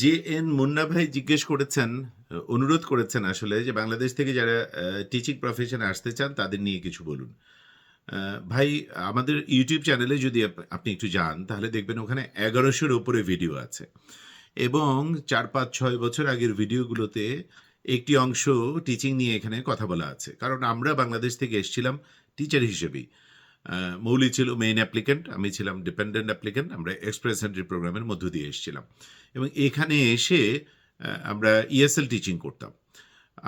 J N Munna ভাই জিজ্ঞেস করেছেন, অনুরোধ করেছেন আসলে যে বাংলাদেশ থেকে যারা টিচিং প্রফেশনে আসতে চান তাদের নিয়ে কিছু বলুন। ভাই, আমাদের ইউটিউব চ্যানেলে যদি আপনি একটু যান, তাহলে দেখবেন ওখানে এগারোশোর ওপরে ভিডিও আছে। এবং চার, পাঁচ, ছয় বছর আগের ভিডিওগুলোতে একটি অংশ টিচিং নিয়ে এখানে কথা বলা আছে। কারণ আমরা বাংলাদেশ থেকে এসেছিলাম টিচার হিসেবেই। মৌলি ছিল মেইন অ্যাপ্লিকেন্ট আমি ছিলাম ডিপেন্ডেন্ট অ্যাপ্লিকেন্ট আমরা এক্সপ্রেস এন্ট্রি প্রোগ্রামের মধ্য দিয়ে এসেছিলাম। এবং এখানে এসে আমরা ইএসএল টিচিং করতাম।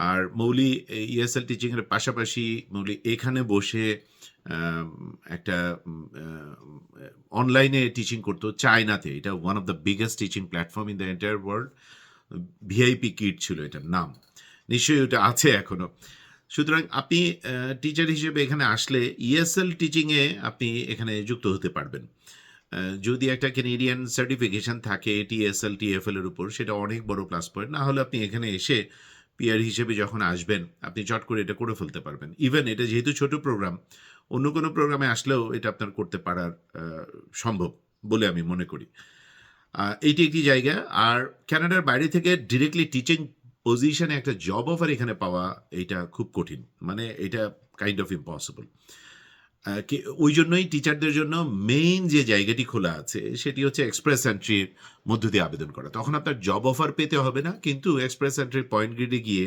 আর মৌলি ইএসএল টিচিংয়ের পাশাপাশি মৌলি এখানে বসে একটা অনলাইনে টিচিং করতো চায়নাতে। এটা one of the biggest teaching platform in the entire world VIPKid ছিল এটার নাম। নিশ্চয়ই ওটা আছে এখনও। সুতরাং আপনি টিচার হিসেবে এখানে আসলে ইএসএল টিচিংয়ে আপনি এখানে যুক্ত হতে পারবেন। যদি একটা কেনেডিয়ান সার্টিফিকেশন থাকে টিএসএল টিএফএল এর উপর, সেটা অনেক বড় প্লাস পয়েন্ট না হলে আপনি এখানে এসে পিআর হিসেবে যখন আসবেন, আপনি চট করে এটা করে ফেলতে পারবেন। ইভেন এটা যেহেতু ছোট প্রোগ্রাম অন্য কোনো প্রোগ্রামে আসলেও এটা আপনার করতে পারার সম্ভব বলে আমি মনে করি। এইটি একটি জায়গা। আর ক্যানাডার বাইরে থেকে ডিরেক্টলি টিচিং পজিশনে একটা জব অফার এখানে পাওয়া এটা খুব কঠিন। মানে এটা কাইন্ড অফ ইম্পসিবল ওই জন্যই টিচারদের জন্য মেইন যে জায়গাটি খোলা আছে, সেটি হচ্ছে এক্সপ্রেস এন্ট্রির মধ্য দিয়ে আবেদন করা। তখন আপনার জব অফার পেতে হবে না, কিন্তু এক্সপ্রেস এন্ট্রির পয়েন্ট গ্রিডে গিয়ে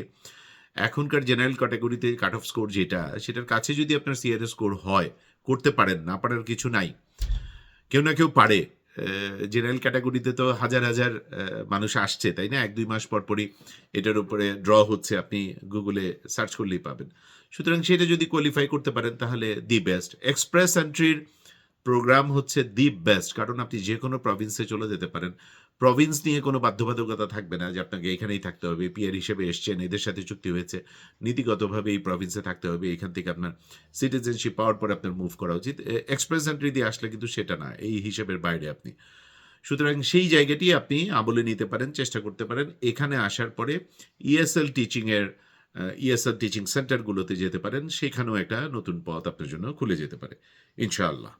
এখনকার জেনারেল ক্যাটাগরিতে কাট অফ স্কোর যেটা, সেটার কাছে যদি আপনার সিআরএস স্কোর হয়, করতে পারেন, না পারার কিছু নাই, কেউ না কেউ পারে। জেনারেল ক্যাটাগরিতে তো হাজার হাজার মানুষ আসছে, তাই না? এক, দুই মাস পর পরই এটার উপরে ড্র হচ্ছে, আপনি গুগলে সার্চ করলেই পাবেন। সুতরাং সেটা যদি কোয়ালিফাই করতে পারেন, তাহলে দি বেস্ট এক্সপ্রেস এন্ট্রির প্রোগ্রাম হচ্ছে দি বেস্ট কারণ আপনি যে কোনো প্রভিন্সে চলে যেতে পারেন। প্রভিন্স নিয়ে কোনো বাধ্যবাধকতা থাকবে না যে আপনাকে এখানেই থাকতে হবে। পিআর হিসেবে এসছেন, এদের সাথে চুক্তি হয়েছে। নীতিগতভাবে এই প্রভিন্সে থাকতে হবে। এখান থেকে আপনার সিটিজেনশিপ পাওয়ার পরে আপনার মুভ করা উচিত। এক্সপ্রেস এন্ট্রি দিয়ে আসলে কিন্তু সেটা না, এই হিসেবের বাইরে আপনি। সুতরাং সেই জায়গাটি আপনি আমলে নিতে পারেন, চেষ্টা করতে পারেন। এখানে আসার পরে ইএসএল টিচিংয়ের ইএসএল টিচিং সেন্টারগুলোতে যেতে পারেন। সেখানেও একটা নতুন পথ আপনার জন্য খুলে যেতে পারে। ইনশাআল্লাহ।